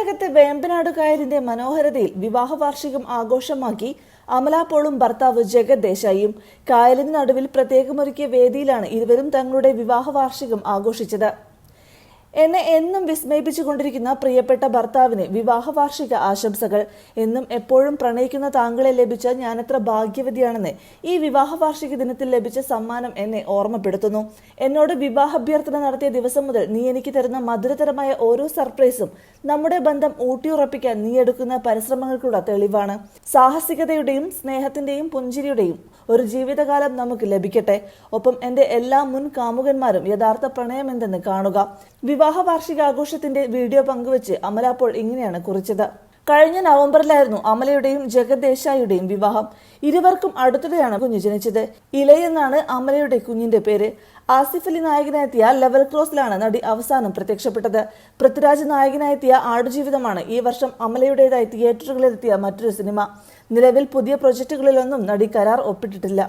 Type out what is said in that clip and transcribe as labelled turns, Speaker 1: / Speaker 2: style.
Speaker 1: വടകരകത്തെ വേമ്പനാട് കായലിന്റെ മനോഹരതയിൽ വിവാഹ വാർഷികം ആഘോഷമാക്കി അമലാപോളും ഭർത്താവ് ജഗത് ദേശായിയും കായലിന് നടുവിൽ പ്രത്യേകമൊരുക്കിയ വേദിയിലാണ് ഇരുവരും തങ്ങളുടെ വിവാഹ വാർഷികം ആഘോഷിച്ചത്. എന്നെ എന്നും വിസ്മയിപ്പിച്ചു കൊണ്ടിരിക്കുന്ന പ്രിയപ്പെട്ട ഭർത്താവിന് വിവാഹ വാർഷിക ആശംസകൾ. എന്നും എപ്പോഴും പ്രണയിക്കുന്ന താങ്കളെ ലഭിച്ച ഞാൻ എത്ര ഭാഗ്യവതിയാണെന്ന് ഈ വിവാഹ വാർഷിക ദിനത്തിൽ ലഭിച്ച സമ്മാനം എന്നെ ഓർമ്മപ്പെടുത്തുന്നു. എന്നോട് വിവാഹാഭ്യർത്ഥന നടത്തിയ ദിവസം മുതൽ നീ എനിക്ക് തരുന്ന മധുരതരമായ ഓരോ സർപ്രൈസും നമ്മുടെ ബന്ധം ഊട്ടിയുറപ്പിക്കാൻ നീ എടുക്കുന്ന പരിശ്രമങ്ങൾക്കുള്ള തെളിവാണ്. സാഹസികതയുടെയും സ്നേഹത്തിന്റെയും പുഞ്ചിരിയുടെയും ഒരു ജീവിതകാലം നമുക്ക് ലഭിക്കട്ടെ. ഒപ്പം എന്റെ എല്ലാ മുൻ കാമുകന്മാരും യഥാർത്ഥ പ്രണയം എന്തെന്ന് കാണുക. വിവാഹ വാർഷികാഘോഷത്തിന്റെ വീഡിയോ പങ്കുവച്ച് അമല അപ്പോൾ ഇങ്ങനെയാണ് കുറിച്ചത്. കഴിഞ്ഞ നവംബറിലായിരുന്നു അമലയുടെയും ജഗത് ദേശായിയുടെയും വിവാഹം. ഇരുവർക്കും അടുത്തിടെയാണ് കുഞ്ഞു ജനിച്ചത്. ഇലയെന്നാണ് അമലയുടെ കുഞ്ഞിന്റെ പേര്. ആസിഫ് അലി നായകനെത്തിയ ലെവൽ ക്രോസിലാണ് നടി അവസാനം പ്രത്യക്ഷപ്പെട്ടത്. പൃഥ്വിരാജ് നായകനായെത്തിയ ആടുജീവിതമാണ് ഈ വർഷം അമലയുടേതായി തിയേറ്ററുകളിലെത്തിയ മറ്റൊരു സിനിമ. നിലവിൽ പുതിയ പ്രൊജക്ടുകളിലൊന്നും നടി കരാർ ഒപ്പിട്ടിട്ടില്ല.